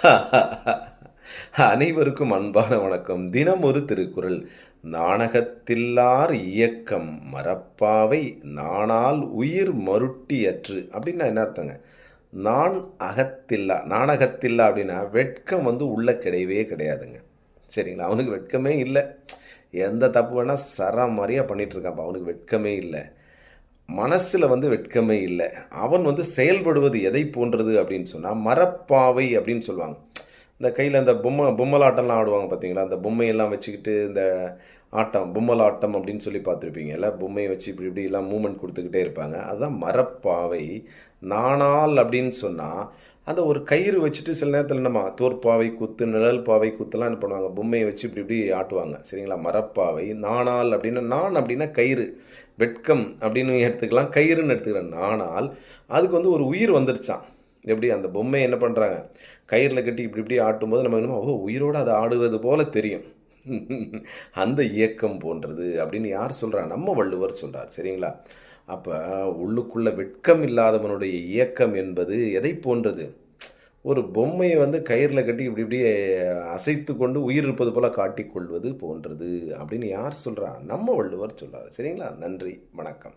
அனைவருக்கும் அன்பான வணக்கம். தினம் ஒரு திருக்குறள். நாணகத்தில்லார் இயக்கம் மரப்பாவை நாணால் உயிர் மருட்டியற்று அப்படின்னா என்ன அர்த்தங்க? நான் அகத்தில்லா நாணகத்தில்லா அப்படின்னா வெட்கம் வந்து உள்ள கிடையவே கிடையாதுங்க. சரிங்களா? அவனுக்கு வெட்கமே இல்லை. எந்த தப்பு வேணால் சர மாதிரியாக இருக்கான்ப்பா அவனுக்கு வெட்கமே இல்லை. மனசில் வந்து வெட்கமே இல்லை. அவன் வந்து செயல்படுவது எதை போன்றது அப்படின்னு சொன்னால் மரப்பாவை அப்படின்னு சொல்லுவாங்க. இந்த கையில் இந்த பொம்மை பொம்மலாட்டம்லாம் ஆடுவாங்க பார்த்தீங்களா அந்த பொம்மையெல்லாம் வச்சுக்கிட்டு இந்த ஆட்டம் பொம்மலாட்டம் அப்படின்னு சொல்லி பார்த்துருப்பீங்கல்ல பொம்மையை வச்சு இப்படி இப்படி எல்லாம் மூமெண்ட் கொடுத்துக்கிட்டே இருப்பாங்க. அதுதான் மரப்பாவை. நாணால் அப்படின்னு சொன்னால் அந்த ஒரு கயிறு வச்சுட்டு சில நேரத்தில் நம்ம தோற்பாவை குத்து நிழல் பாவை குத்துலாம் என்ன பண்ணுவாங்க? பொம்மையை வச்சு இப்படி இப்படி ஆட்டுவாங்க. சரிங்களா? மரப்பாவை நாணால் அப்படின்னா நான் அப்படின்னா கயிறு. வெட்கம் அப்படின்னு எடுத்துக்கலாம் கயிறுன்னு எடுத்துக்கிறேன் நாணால் அதுக்கு வந்து ஒரு உயிர் வந்துருச்சான் எப்படி? அந்த பொம்மையை என்ன பண்ணுறாங்க கயிறில் கட்டி இப்படி இப்படி ஆட்டும்போது நம்ம என்னமோ ஓ உயிரோடு அது ஆடுறது போல் தெரியும். அந்த இயக்கம் போன்றது அப்படின்னு யார் சொல்கிறா நம்ம வள்ளுவர் சொல்கிறார் சரிங்களா? அப்போ உள்ளுக்குள்ள வெட்கம் இல்லாதவனுடைய இயக்கம் என்பது எதை போன்றது? ஒரு பொம்மையை வந்து கயிறில் கட்டி இப்படி இப்படி அசைத்து கொண்டு உயிர் இருப்பது போல காட்டிக்கொள்வது போன்றது அப்படின்னு யார் சொல்கிறா நம்ம வள்ளுவர் சொல்கிறார் சரிங்களா? நன்றி. வணக்கம்.